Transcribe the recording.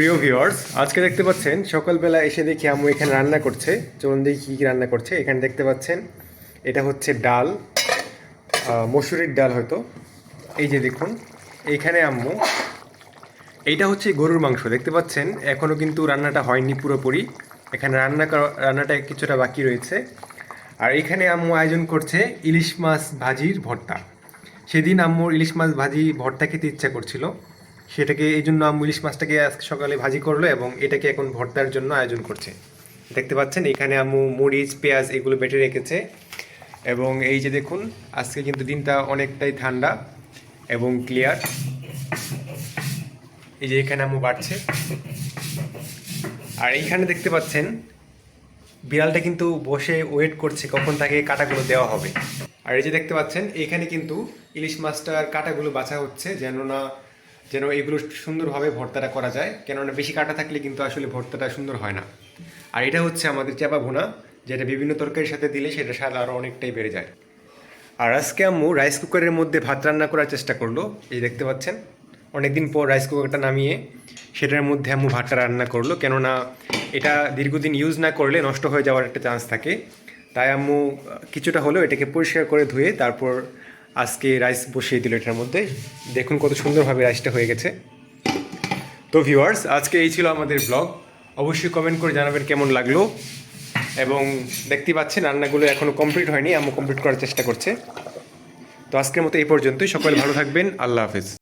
প্রিয় ভিউয়ার্স, আজকে দেখতে পাচ্ছেন, সকালবেলা এসে দেখি আম্মু এখানে রান্না করছে। চলুন দেখি কী কী রান্না করছে। এখানে দেখতে পাচ্ছেন, এটা হচ্ছে ডাল মসুরির ডাল হয়তো। এই যে দেখুন এইখানে আম্মু এইটা হচ্ছে গরুর মাংস, দেখতে পাচ্ছেন? এখনও কিন্তু রান্নাটা হয়নি পুরোপুরি। এখানে রান্না রান্নাটা কিছুটা বাকি রয়েছে। আর এখানে আম্মু আয়োজন করছে ইলিশ মাছ ভাজির ভর্তা। সেদিন আম্মুর ইলিশ মাছ ভাজি ভর্তা খেতে ইচ্ছা করছিল। সেটাকে এই জন্য ইলিশ মাছটাকে আজকে সকালে ভাজি করল এবং এটাকে এখন ভর্তার জন্য আয়োজন করছে। দেখতে পাচ্ছেন, এখানে আম্মু মরিচ, পেঁয়াজ এগুলো বেটে রেখেছে। এবং এই যে দেখুন, আজকে কিন্তু দিনটা অনেকটাই ঠান্ডা এবং ক্লিয়ার এই যে এখানে আম্মু বাড়ছে। আর এইখানে দেখতে পাচ্ছেন, বিড়ালটা কিন্তু বসে ওয়েট করছে কখন তাকে কাটাগুলো দেওয়া হবে। আর এই যে দেখতে পাচ্ছেন, এখানে কিন্তু ইলিশ মাছটার কাটাগুলো বাছা হচ্ছে, যেন না যেন এগুলো সুন্দরভাবে ভর্তাটা করা যায়। কেননা বেশি কাটা থাকলে কিন্তু আসলে ভর্তাটা সুন্দর হয় না। আর এটা হচ্ছে আমাদের চাপা ভুনা, যেটা বিভিন্ন তরকারির সাথে দিলে সেটা স্বাদ আরও অনেকটাই বেড়ে যায়। আর আজকে আম্মু রাইস কুকারের মধ্যে ভাত রান্না করার চেষ্টা করল, এই দেখতে পাচ্ছেন। অনেকদিন পর রাইস কুকারটা নামিয়ে সেটার মধ্যে আম্মু ভাতটা রান্না করল, কেননা এটা দীর্ঘদিন ইউজ না করলে নষ্ট হয়ে যাওয়ার একটা চান্স থাকে। তাই আম্মু কিছুটা হলেও এটাকে পরিষ্কার করে ধুয়ে তারপর আজকে রাইস বসিয়ে দিল এটার মধ্যে। দেখুন কত সুন্দরভাবে রাইসটা হয়ে গেছে। তো ভিউয়ার্স আজকে এই ছিল আমাদের ব্লগ অবশ্যই কমেন্ট করে জানাবেন কেমন লাগল। এবং দেখতে পাচ্ছেন, রান্নাগুলো এখনও কমপ্লিট হয়নি আমি কমপ্লিট করার চেষ্টা করছে। তো আজকের মতো এই পর্যন্তই। সকলে ভালো থাকবেন। আল্লাহ হাফেজ।